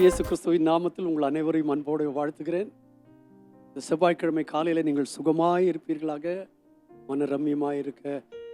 இயேசு கிறிஸ்துவின் நாமத்தில் உங்கள் அனைவரையும் அன்போடு வாழ்த்துகிறேன். இந்த செவ்வாய்க்கிழமை காலையில் நீங்கள் சுகமாக இருப்பீர்களாக மன ரம்யமாக இருக்க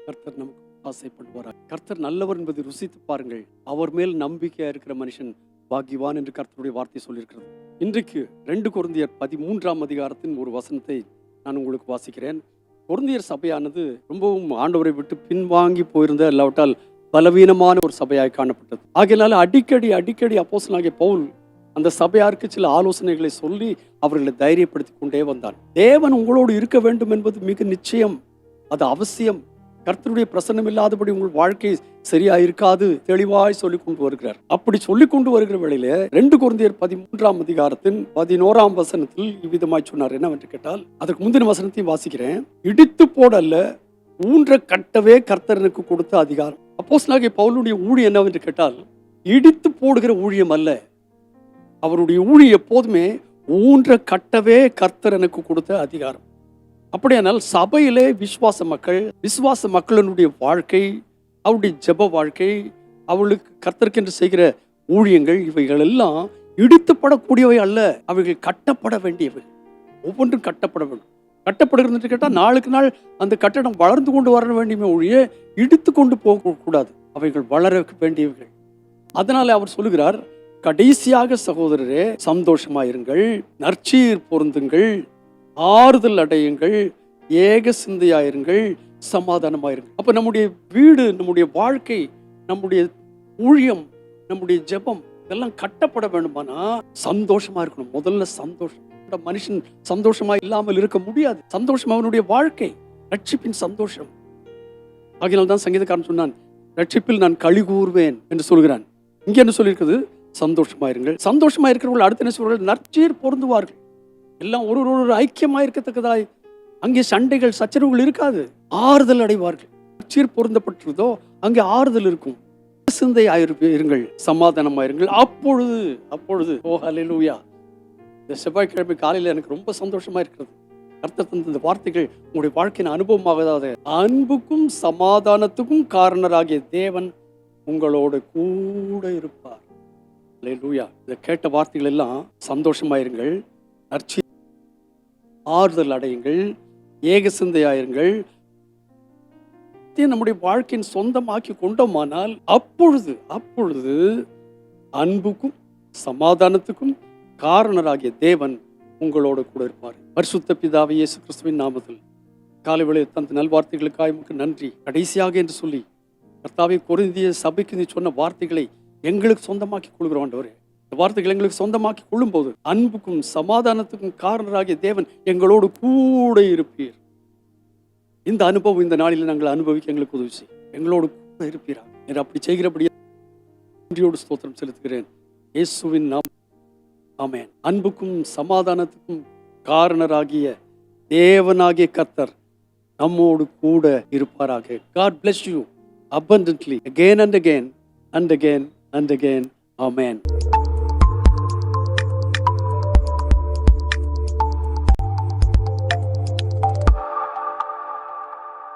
கர்த்தர் நமக்கு ஆசைப்படுவார் கர்த்தர் நல்லவர் என்பதை ருசித்து பாருங்கள். அவர் மேல் நம்பிக்கையாக இருக்கிற மனுஷன் பாக்கியவான் என்று கர்த்தருடைய வார்த்தை சொல்லியிருக்கிறது. இன்றைக்கு ரெண்டு குருந்தியர் பதிமூன்றாம் அதிகாரத்தின் ஒரு வசனத்தை நான் உங்களுக்கு வாசிக்கிறேன். குருந்தியர் சபையானது ரொம்பவும் ஆண்டவரை விட்டு பின்வாங்கி போயிருந்த இல்லாவிட்டால் பலவீனமான ஒரு சபையாக காணப்பட்டது. ஆகையினால அடிக்கடி அடிக்கடி அப்போசனாகிய பவுல் அந்த சபையாருக்கு சில ஆலோசனைகளை சொல்லி அவர்களை தைரியப்படுத்தி கொண்டே வந்தான் தேவன் உங்களோடு இருக்க வேண்டும் என்பது மிக நிச்சயம். அது அவசியம். கர்த்தருடைய பிரசன்னம் இல்லாதபடி உங்கள் வாழ்க்கை சரியா இருக்காது தெளிவாய் சொல்லிக் கொண்டு வருகிறார். அப்படி சொல்லிக் கொண்டு வருகிற வேளையில ரெண்டு குழந்தையர் பதிமூன்றாம் அதிகாரத்தின் பதினோராம் வசனத்தில் இவ்விதமாய் சொன்னார். என்னவென்று கேட்டால் அதற்கு முந்தின வசனத்தையும் வாசிக்கிறேன். இடித்து போடல்ல ஊன்ற கட்டவே கர்த்தரனுக்கு கொடுத்த அதிகாரம். அப்போஸ்தலனாகிய பவுலுடைய ஊழியம் என்னவென்று கேட்டால் இடித்து போடுகிற ஊழியம் அல்ல. அவருடைய ஊழியம் எப்போதுமே ஊன்ற கட்டவே கர்த்தர் எனக்கு கொடுத்த அதிகாரம். அப்படியானால் சபையிலே விசுவாச மக்கள் விசுவாச மக்களினுடைய வாழ்க்கை அவருடைய ஜெப வாழ்க்கை அவளுக்கு கர்த்தருக்கென்று செய்கிற ஊழியங்கள் இவைகள் எல்லாம் இடித்துப்படக்கூடியவை அல்ல அவைகள் கட்டப்பட வேண்டியவை. ஒவ்வொன்றும் கட்டப்பட வேண்டும். கட்டப்படுகிறது கேட்டால் நாளுக்கு நாள் அந்த கட்டடம் வளர்ந்து கொண்டு வர வேண்டியமே ஒழிய இடித்து கொண்டு போகக்கூடாது அவைகள் வளர வேண்டியவைகள். அதனால அவர் சொல்லுகிறார் கடைசியாக சகோதரரே சந்தோஷமாயிருங்கள். நற்சீர் பொருந்துங்கள். ஆறுதல் அடையுங்கள். ஏக சிந்தையாயிருங்கள். சமாதானமாயிருங்கள். அப்போ நம்முடைய வீடு நம்முடைய வாழ்க்கை நம்முடைய ஊழியம் நம்முடைய ஜெபம் இதெல்லாம் கட்டப்பட வேண்டுமானா சந்தோஷமா இருக்கணும். முதல்ல சந்தோஷம். மனுஷன் சந்தோஷமா இல்லாமல் இருக்க முடியாது. சந்தோஷம் அவனுடைய வாழ்க்கை. ரட்சிப்பின் சந்தோஷம். ஆகினால் தான் சங்கீதக்காரன் சொன்னான் ரட்சிப்பில் நான் கழி கூறுவேன் என்று சொல்கிறான். இங்க என்ன சொல்லியிருக்குது? சந்தோஷமா இருங்கள். சந்தோஷமா இருக்கிறவர்கள் அடுத்த என்ன சொல்வார்கள் நற்சீர் பொருந்துவார்கள். எல்லாம் ஒரு ஒரு ஒரு ஐக்கியமா இருக்கத்தக்கதாய் அங்கே சண்டைகள் சச்சரவுகள் இருக்காது. ஆறுதல் அடைவார்கள். நற்சீர் பொருந்தப்பட்டிருந்தோ அங்கே ஆறுதல் இருக்கும். சிந்தை இருங்கள். சமாதானமாயிருங்கள். அப்பொழுது அப்பொழுது. ஓ ஹalleluya. இந்த செவ்வாய்க்கிழமை காலையில் எனக்கு ரொம்ப சந்தோஷமா இருக்கிறது. கர்த்தர் தந்த இந்த வார்த்தைகள் உங்களுடைய வாழ்க்கையின் அனுபவமாகாத. அன்புக்கும் சமாதானத்துக்கும் காரணராகிய தேவன் உங்களோடு கூட இருப்பார். லூயா இதை கேட்ட வார்த்தைகள் எல்லாம் சந்தோஷமாயிருங்கள். நற்சி ஆறுதல் அடையுங்கள். ஏக சிந்தையாயிருங்கள். நம்முடைய வாழ்க்கையின் சொந்தமாக்கி கொண்டோமானால் அப்பொழுது அப்பொழுது அன்புக்கும் சமாதானத்துக்கும் காரணராகிய தேவன் உங்களோடு கூட இருப்பார். பரிசுத்த பிதாவை இயேசு கிறிஸ்துவின் நாமத்தில். காலை வேளை தந்த நல்வார்த்தைகளுக்காக உமக்கு நன்றி. கடைசியாக என்று சொல்லி கர்த்தாவை பொருந்திய சபைக்கு நீ சொன்ன வார்த்தைகளை எங்களுக்கு சொந்தமாக்கி கொள்கிறோம் ஆண்டவரே. இந்த வார்த்தைகள் எங்களுக்கு சொந்தமாக்கி கொள்ளும்போது அன்புக்கும் சமாதானத்துக்கும் காரணராகிய தேவன் எங்களோடு கூட இருப்பீர். இந்த அனுபவம் இந்த நாளில் நாங்கள் அனுபவிக்க எங்களுக்கு உதவி செய்யும் எங்களோடு கூட இருப்பீரா. என்று அப்படி செய்கிறபடியே நன்றியோடு ஸ்தோத்திரம் செலுத்துகிறேன். இயேசுவின் நாம் ஆமேன். அன்புக்கும் சமாதானத்துக்கும் காரணராகிய தேவனாகிய கத்தர் நம்மோடு கூட இருப்பாராக. God bless you abundantly again and again and again and again amen.